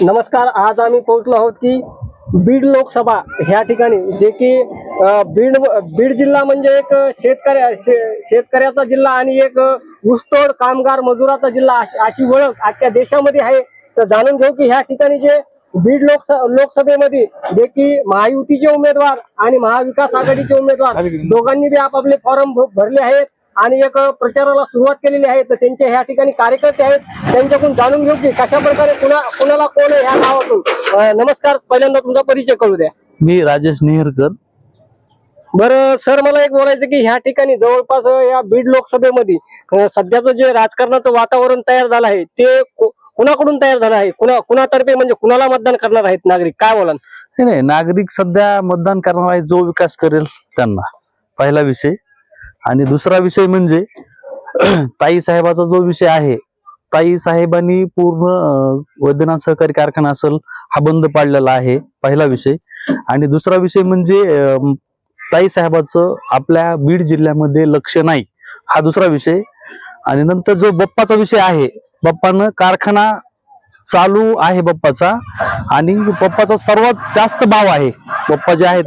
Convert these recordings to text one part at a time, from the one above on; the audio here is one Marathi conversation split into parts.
नमस्कार आज आम्ही पोहोचलो आहोत की बीड लोकसभा ह्या ठिकाणी जे की बीड बीड जिल्हा म्हणजे एक शेतकऱ्या शे- शेतकऱ्याचा जिल्हा आणि एक ऊसतोड कामगार मजुराचा जिल्हा अशी- ओळख आजच्या देशामध्ये आहे. तर जाणून घेऊ की ह्या ठिकाणी जे बीड लोकस लोकसभेमध्ये जे की महायुतीचे उमेदवार आणि महाविकास आघाडीचे उमेदवार दोघांनी बी आपापले फॉर्म भरले आहेत. आणि एक प्रचाराला सुरुवात केलेली आहे. तर त्यांचे ह्या ठिकाणी कार्यकर्ते आहेत. त्यांच्याकडून जाणून घेऊ की कशा प्रकारे कुणा कुणाला कोण आहे ह्या गावातून. अं, नमस्कार. पहिल्यांदा तुमचा परिचय करू द्या. मी राजेश नेहरकर. बरं सर मला एक बोलायचं की ह्या ठिकाणी जवळपास या बीड लोकसभेमध्ये सध्याचं जे राजकारणाचं वातावरण तयार झालं आहे ते कुणाकडून तयार झालं आहे? कुणा कुणातर्फे म्हणजे कुणाला मतदान करणार आहेत नागरिक? काय नाही नाही. नागरिक सध्या मतदान करणार आहे जो विकास करेल त्यांना. पहिला विषय. आणि दुसरा विषय म्हणजे ताई साहेबाचा जो विषय आहे ताई साहेबांनी पूर्ण वैद्यनाथ सहकारी कारखाना असेल हा बंद पाडलेला आहे पहिला विषय. आणि दुसरा विषय म्हणजे ताई साहेबाचं आपल्या बीड जिल्ह्यामध्ये लक्ष नाही हा दुसरा विषय. आणि नंतर जो बप्पाचा विषय आहे बप्पानं कारखाना चालू आहे बप्पाचा आणि बप्पाचा सर्वात जास्त भाव आहे बप्पा जे आहेत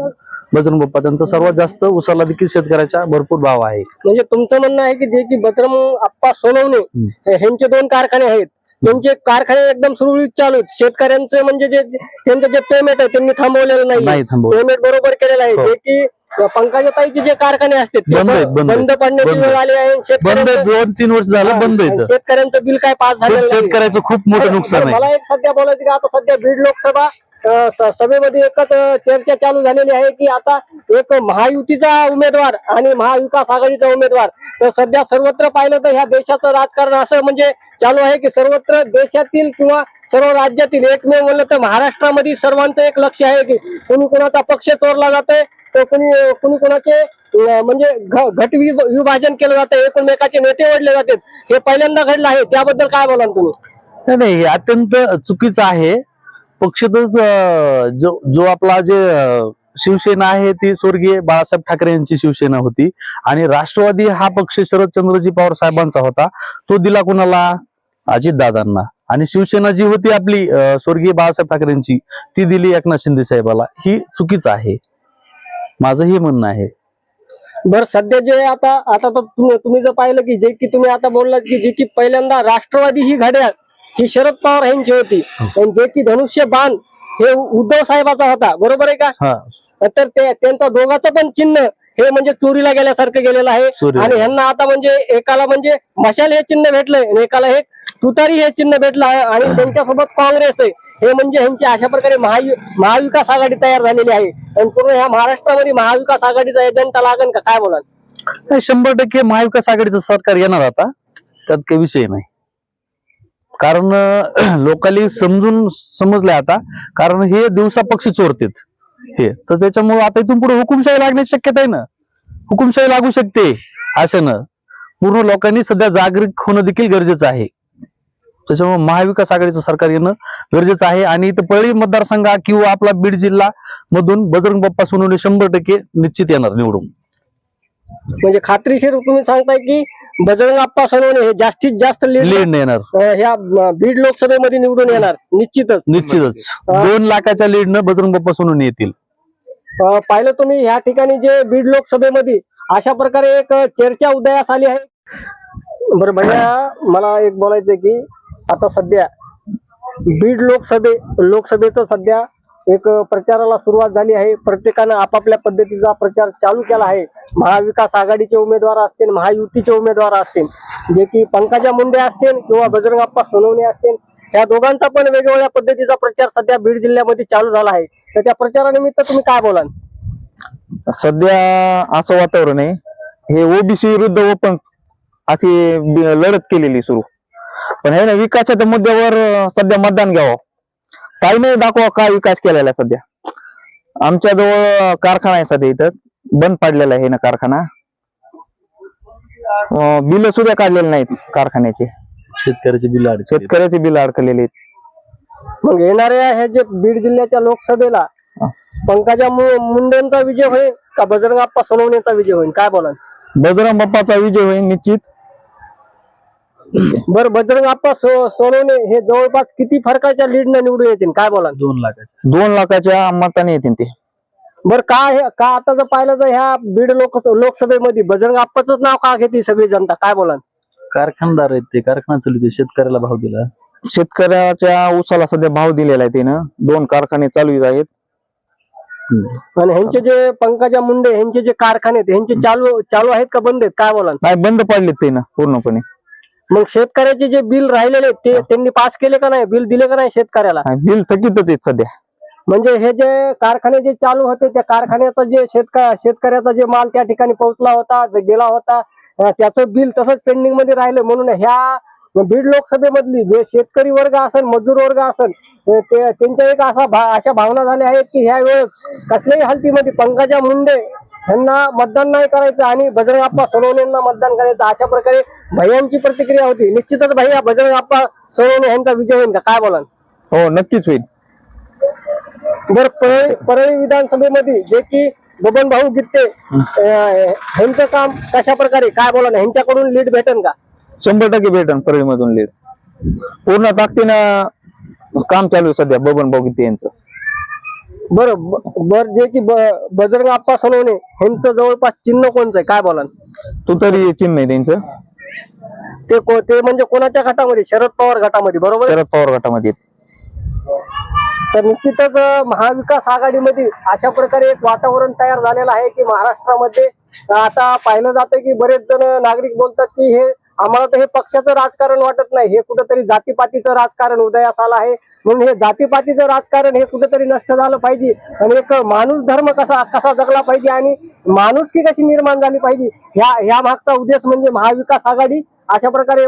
बजरंग बप्पा त्यांचा सर्वात जास्त उसाला देखील शेतकऱ्याचा भरपूर भाव आहे. म्हणजे तुमचं म्हणणं आहे की जे की बजरंग आप्पा सोनवणे. ह्यांचे दोन कारखाने आहेत. त्यांचे कारखाने एकदम सुरळीत चालू आहेत. शेतकऱ्यांचे म्हणजे जे त्यांचं जे पेमेंट आहे त्यांनी थांबवलेलं नाही पेमेंट बरोबर केलेलं आहे. हो. जे की पंकजाताईचे जे कारखाने असतात बंद. पडण्याची वेळ आली आहे शेतकऱ्यांचं दोन तीन वर्ष झालं बंद शेतकऱ्यांचं बिल काय पास झालेलं शेतकऱ्याचं खूप मोठं नुकसान मला एक सध्या बोलायचं की आता सध्या बीड लोकसभा सभेमध्ये एकच चर्चा चालू झालेली आहे की आता एक महायुतीचा उमेदवार आणि महाविकास आघाडीचा उमेदवार. तर सध्या सर्वत्र पाहिलं तर ह्या देशाचं राजकारण असं म्हणजे चालू आहे की सर्वत्र देशातील किंवा सर्व राज्यातील एकमेव म्हणलं तर महाराष्ट्रामध्ये सर्वांचं एक लक्ष आहे की कुणी कुणाचा पक्ष चोरला जातोय तर कुणी कुणी कुणाचे म्हणजे घट विभाजन केलं जातं एकमेकाचे नेते ओढले जातात. हे पहिल्यांदा घडलं आहे त्याबद्दल काय बोलाल तुम्ही? नाही अत्यंत चुकीचं आहे. पक्षातच जो जो आपला जे शिवसेना आहे ती स्वर्गीय बाळासाहेब ठाकरे यांची शिवसेना होती. आणि राष्ट्रवादी हा पक्ष शरदचंद्रजी पवार साहेबांचा होता. तो दिला कुणाला? अजितदादांना आणि शिवसेना जी होती आपली स्वर्गीय बाळासाहेब ठाकरेंची ती दिली एकनाथ शिंदे साहेबाला. ही चुकीचं आहे. माझं हे म्हणणं आहे. बर सध्या जे आता आता तर तुम्ही तुम्ही जर पाहिलं की जे की तुम्ही आता बोललात की जे की पहिल्यांदा राष्ट्रवादी ही घड्याळ ही शरद पवार यांची होती. आणि जे की धनुष्य बाण हे उद्धव साहेबाचा होता. बरोबर आहे का? हा. तर ते त्यांचा दोघाचं पण चिन्ह हे म्हणजे चोरीला गेल्यासारखं गेलेलं आहे. आणि ह्यांना आता म्हणजे एकाला म्हणजे मशाल हे चिन्ह भेटलंय आणि एकाला हे तुतारी हे चिन्ह भेटलं आहे. आणि त्यांच्यासोबत काँग्रेस आहे. हे म्हणजे ह्यांची अशा प्रकारे महाविकास आघाडी तयार झालेली आहे. आणि पूर्ण ह्या महाराष्ट्रामध्ये महाविकास आघाडीचा एजंटा लागेल का? काय बोलाल? शंभर टक्के महाविकास आघाडीचं सरकार येणार आता. त्यात काही विषय नाही. कारण लोकांनी समजून समजले आता. कारण हे दिवसा पक्षी चोरतेत. हे. तर त्याच्यामुळे आता इथून पुढे हुकुमशाही लागण्याची शक्यता आहे ना? हुकुमशाही लागू शकते अशानं पूर्ण लोकांनी सध्या जागरूक होणं देखील गरजेचं आहे. त्याच्यामुळे महाविकास आघाडीचं सरकार येणं गरजेचं आहे. आणि इथं पळी मतदारसंघ किंवा आपला बीड जिल्हा मधून बजरंग बाप्पा सोनवणे शंभर टक्के निश्चित येणार निवडून. म्हणजे खात्रीशीर तुम्ही सांगताय की बजरंग अप्पा सोनवणे हे जास्तीत जास्त लीड लीड येणार. ह्या बीड लोकसभेमध्ये निवडून येणार. निश्चितच. निश्चितच. दोन लाखाच्या लीडनं बजरंग बाप्पा सोडून येतील. अं, पाहिलं तुम्ही ह्या ठिकाणी जे बीड लोकसभेमध्ये अशा प्रकारे एक चर्चा उदयास आली आहे. बरं भैया मला एक बोलायचं की आता सध्या बीड लोकसभे लोकसभेचं सध्या एक प्रचाराला सुरुवात झाली आहे. प्रत्येकानं आपापल्या पद्धतीचा प्रचार चालू केला आहे. महाविकास आघाडीचे उमेदवार असतील महायुतीचे उमेदवार असतील जे की पंकजा मुंडे असतील किंवा बजरंगप्पा सोनवणे असतील या दोघांचा पण वेगवेगळ्या पद्धतीचा प्रचार सध्या बीड जिल्ह्यामध्ये चालू झाला आहे. तर त्या प्रचारानिमित्त तुम्ही काय बोलाल? सध्या असं वातावरण आहे. हे ओबीसी विरुद्ध ओपन अशी लढत केलेली सुरू. पण हे ना विकासाच्या मुद्द्यावर सध्या मतदान घ्यावं. काही नाही दाखवा काय विकास केलेला आहे सध्या. आमच्या जवळ कारखाना आहे सध्या इथं. बंद पडलेला आहे ना कारखाना. बिल सुद्धा काढलेले नाहीत कारखान्याचे. शेतकऱ्याचे बिल शेतकऱ्याचे बिल अडकलेले आहेत. मग येणाऱ्या हे जे बीड जिल्ह्याच्या लोकसभेला. पंकजा मु- मुंडेंचा विजय होईल का बजरंगाप्पा सोनवणेचा विजय होईल? काय बोलाल? बजरंग बाप्पाचा विजय होईल निश्चित. बरं बजरंग आप्पा सो- सोनवणे हे जवळपास किती फरकाच्या लीडनं निवडून येतील? काय बोला दोन लाखाचे दोन लाखाच्या मताने येतील ते. बरं का हे का आता जर पाहिलं तर ह्या बीड लोक लोकसभेमध्ये बजरंग आप्पाच नाव का घेते सगळी जनता? काय बोला कारखानदार आहेत ते कारखाना चालू शेतकऱ्याला भाव दिला. शेतकऱ्याच्या ऊसाला सध्या भाव दिलेला आहे त्यानं. दोन कारखाने चालू आहेत. आणि ह्यांचे जे पंकजा मुंडे ह्यांचे जे कारखाने आहेत ह्यांचे चालू चालू आहेत का बंद आहेत? काय बोला नाही बंद पाडलेत त्यानं पूर्णपणे. मग शेतकऱ्याचे जे बिल राहिलेले ते त्यांनी पास केले का नाही? बिल दिले का नाही शेतकऱ्याला? बिल थकीतच आहेत सध्या. म्हणजे हे जे कारखाने जे चालू होते त्या कारखान्याचा जे शेतक शेतकऱ्याचा जे माल त्या ठिकाणी पोहोचला होता गेला होता त्याचं बिल तसंच पेंडिंगमध्ये राहिलं. म्हणून ह्या बीड लोकसभेमधली जे शेतकरी वर्ग असेल मजूर वर्ग असेल त्यांच्या एक असा भा- अशा भावना झाल्या आहेत की ह्या वेळेस कसल्याही हालतीमध्ये पंकजा मुंडे यांना मतदान नाही करायचं आणि बजरंगप्पा सोनवणे यांना मतदान करायचं. अशा प्रकारे भैयांची प्रतिक्रिया होती. निश्चितच भैया बजरंगप्पा सोनवणे यांचा विजय होईल का? काय बोला हो नक्कीच होईल. बर परळी परळी विधानसभेमध्ये जे की बबन भाऊ गित्ते अं, ह्यांचं काम कशा प्रकारे? काय बोला ना ह्यांच्याकडून लीड भेटेल का? शंभर टक्के भेटन परळीमधून लीड. पूर्ण ताकदीनं काम चालू आहे सध्या बबन भाऊ गीते यांचं. बरं बर जे की बजरंग आप्पा सोनवणे ह्यांचं जवळपास चिन्ह कोणचं आहे काय बोला तू तरी चिन्ह आहे त्यांचं ते को- ते म्हणजे कोणाच्या गटामध्ये शरद पवार गटामध्ये बरोबर? शरद पवार गटामध्ये आहेत. तर निश्चितच अं, महाविकास आघाडीमध्ये अशा प्रकारे एक वातावरण तयार झालेलं आहे की महाराष्ट्रामध्ये आता पाहिलं जातं की बरेच जण नागरिक बोलतात की हे आम्हाला तर हे पक्षाचं राजकारण वाटत नाही. हे कुठंतरी जातीपातीचं राजकारण उदयास आलं आहे. म्हणून हे जातीपातीचं राजकारण हे कुठंतरी नष्ट झालं पाहिजे. आणि एक माणूस धर्म कसा कसा जगला पाहिजे आणि माणुसकी कशी निर्माण झाली पाहिजे? ह्या ह्या मागचा उद्देश म्हणजे महाविकास आघाडी अशा प्रकारे